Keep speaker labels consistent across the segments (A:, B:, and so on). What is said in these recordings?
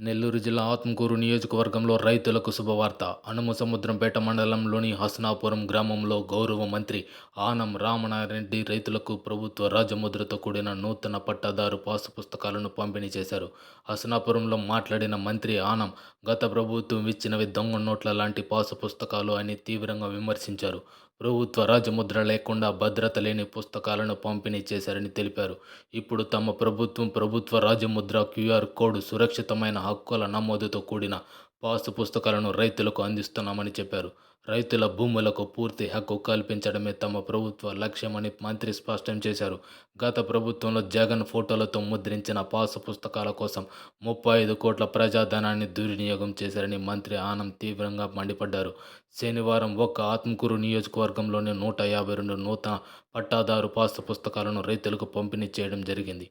A: నెల్లూరు జిల్లా ఆత్మకూరు నియోజకవర్గంలో రైతులకు శుభవార్త. అనుము సముద్రంపేట మండలంలోని హసనాపురం గ్రామంలో గౌరవ మంత్రి ఆనం రామనారెడ్డి రైతులకు ప్రభుత్వ రాజముద్రతో కూడిన నూతన పట్టాదారు పాసు పుస్తకాలను పంపిణీ చేశారు. హసనాపురంలో మాట్లాడిన మంత్రి ఆనం గత ప్రభుత్వం ఇచ్చినవి దొంగ నోట్ల లాంటి పాసు పుస్తకాలు అని తీవ్రంగా విమర్శించారు. ప్రభుత్వ రాజముద్ర లేకుండా భద్రత లేని పుస్తకాలను పంపిణీ చేశారని తెలిపారు. ఇప్పుడు తమ ప్రభుత్వం ప్రభుత్వ రాజముద్ర క్యూఆర్ కోడ్ సురక్షితమైన హక్కుల నమోదుతో కూడిన పాసు పుస్తకాలను రైతులకు అందిస్తున్నామని చెప్పారు. రైతుల భూములకు పూర్తి హక్కు కల్పించడమే తమ ప్రభుత్వ లక్ష్యమని మంత్రి స్పష్టం చేశారు. గత ప్రభుత్వంలో జగన్ ఫోటోలతో ముద్రించిన పాసు పుస్తకాల కోసం ముప్పై ఐదు కోట్ల ప్రజాధనాన్ని దుర్వినియోగం చేశారని మంత్రి ఆనం తీవ్రంగా మండిపడ్డారు. శనివారం ఒక్క ఆత్మకూరు నియోజకవర్గంలోని నూట యాభై రెండు నూతన పట్టాదారు పాసు పుస్తకాలను రైతులకు పంపిణీ చేయడం జరిగింది.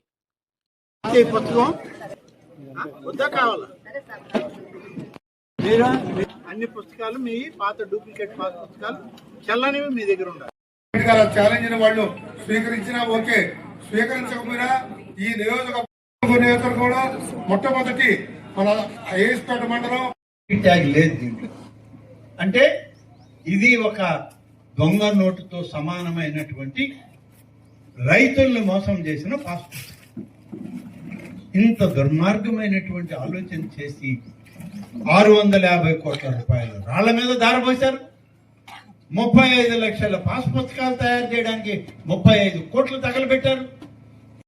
B: వద్దా కావాలా? మీరు? అన్ని పుస్తకాలు మీ పాత డూప్లికేట్ పాత పుస్తకాలు చల్లనివి మీ దగ్గర ఉండాలి.
C: ఛాలెంజ్ని వాళ్ళు స్వీకరించినా ఓకే. స్వీకరించకపోయినా ఈ నియోజకవర్గం నియోజకవర్గంలో మొట్టమొదటి మన ఏఎస్పేట మండలం.
D: ట్యాగ్ లేదు దీంట్లో. అంటే ఇది ఒక దొంగ నోటుతో సమానమైనటువంటి రైతుల్ని మోసం చేసిన పాస్ పుస్తకం. ఇంత దుర్మార్గమైనటువంటి ఆలోచన చేసి ఆరు వందల యాభై కోట్ల రూపాయలు రాళ్ళ మీద దారపోశారు ముప్పై ఐదు లక్షల పాస్ పుస్తకాలు తయారు చేయడానికి ముప్పై ఐదు కోట్లు తగలబెట్టారు.